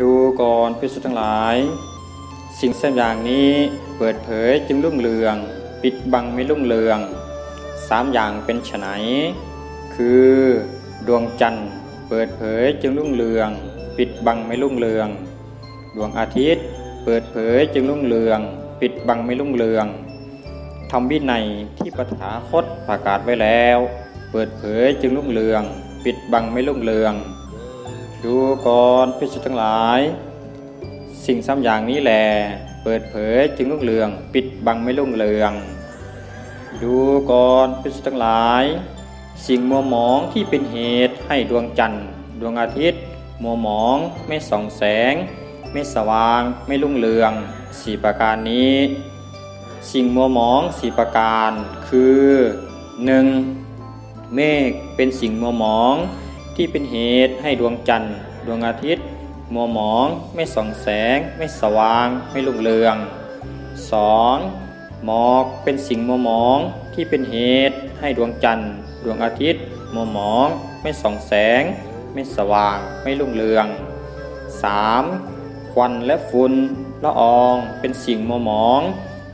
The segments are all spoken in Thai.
ดูก่อนพิสุทั้งหลาย สิ่งสามอย่างนี้เปิดเผยจึงรุ่งเรือง ปิดบังไม่รุ่งเรืองสามอย่างเป็นไฉนคือดวงจันทร์เปิดเผยจึงรุ่งเรือง ปิดบังไม่รุ่งเรือง ดวงอาทิตย์ เปิดเผยจึงรุ่งเรือง ปิดบังไม่รุ่งเรืองทำวินัยที่ปฐาคตประกาศไว้แล้ว เปิดเผยจึงรุ่งเรือง ปิดบังไม่รุ่งเรือง ดูก่อนพิสุทั้งหลาย สิ่งสามอย่างนี้แหลเปิดเผยจึงรุ่งเรือง ปิดบังไม่รุ่งเรือง ดูก่อนพิสุทั้งหลาย สิ่งมัวหมองที่เป็นเหตุให้ดวงจันทร์ ดวงอาทิตย์ มัวหมองไม่ส่องแสง ไม่สว่างไม่รุ่งเรืองสี่ประการนี้ สิ่งมัวหมองสี่ประการคือ 1. เมฆเป็นสิ่งมัวหมอง ที่เป็นเหตุให้ดวงจันทร์ ดวงอาทิตย์ มัวหมอง ไม่ส่องแสง ไม่สว่าง ไม่รุ่งเรือง 2. หมอกเป็นสิ่งมัวหมองที่เป็นเหตุให้ดวงจันทร์ ดวงอาทิตย์ มัวหมอง ไม่ส่องแสง ไม่สว่าง ไม่รุ่งเรือง 3. ควันและฝุ่นละอองเป็นสิ่งมัวหมอง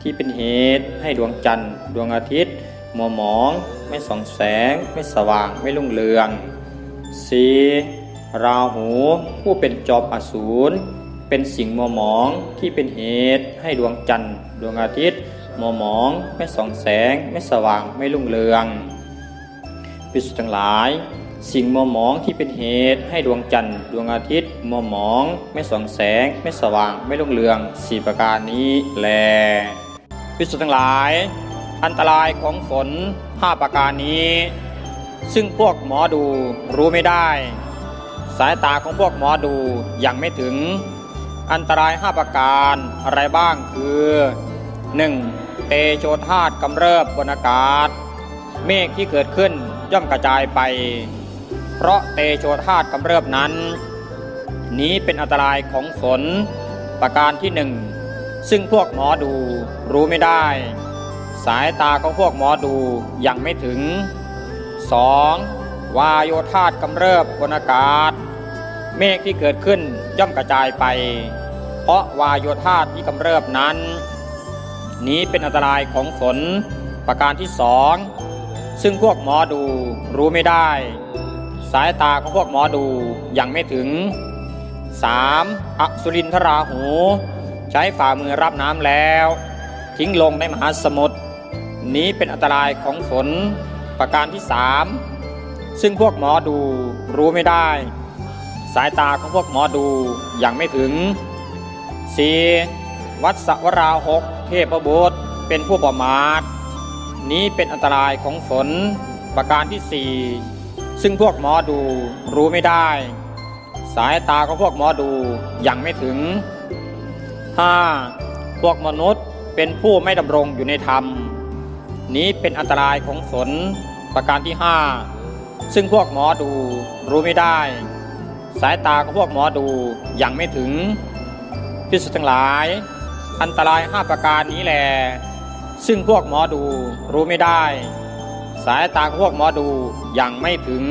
ที่เป็นเหตุให้ดวงจันทร์ ดวงอาทิตย์ มัวหมอง ไม่ส่องแสง ไม่สว่าง ไม่รุ่งเรือง 4. ราหูผู้เป็นจอมอสูร เป็นสิ่งมัวหมองที่เป็นเหตุให้ดวงจันทร์ ดวงอาทิตย์มัวหมองไม่ส่องแสง ไม่สว่างไม่รุ่งเรืองพิสุทั้งหลาย สิ่งมัวหมองที่เป็นเหตุให้ดวงจันทร์ ดวงอาทิตย์มัวหมอง ไม่ส่องแสง ไม่สว่างไม่รุ่งเรืองสี่ประการนี้แลพิสุทั้งหลาย อันตรายของฝนห้าประการนี้ ซึ่งพวกหมอดูรู้ไม่ได้ สายตาของพวกหมอดูยังไม่ถึง อันตรายห้าประการอะไรบ้างคือ 1. เตโชธาตกำเริบบนอากาศ เมฆที่เกิดขึ้นย่อมกระจายไป เพราะเตโชธาตกำเริบนั้น นี้เป็นอันตรายของฝนประการที่หนึ่งซึ่งพวกหมอดูรู้ไม่ได้ สายตาของพวกหมอดูยังไม่ถึง 2. วายโยธาตกำเริบบนอากาศ เมฆที่เกิดขึ้นย่อมกระจายไป เพราะวายโยธาตที่กำเริบนั้น นี้เป็นอันตรายของฝนประการที่สองซึ่งพวกหมอดูรู้ไม่ได้ สายตาของพวกหมอดูยังไม่ถึง 3. อสุรินทราหู ใช้ฝ่ามือรับน้ำแล้ว ทิ้งลงในมหาสมุทรนี้เป็นอันตรายของฝน ประการที่สามซึ่งพวกหมอดูรู้ไม่ได้ สายตาของพวกหมอดูยังไม่ถึง 4. วัดสวราหกเทพบุตรเป็นผู้ประมาทนี้เป็นอันตรายของฝนประการที่สี่ซึ่งพวกหมอดูรู้ไม่ได้ สายตาของพวกหมอดูยังไม่ถึง 5. พวกมนุษย์เป็นผู้ไม่ดำรงอยู่ในธรรม นี้เป็นอันตรายของฝน ประการที่ 5 ซึ่งพวกหมอดูรู้ไม่ได้ สายตาของพวกหมอดูยังไม่ถึงพิสุทั้งหลาย อันตราย 5 ประการนี้แหลซึ่งพวกหมอดูรู้ไม่ได้ สายตาของพวกหมอดูยังไม่ถึง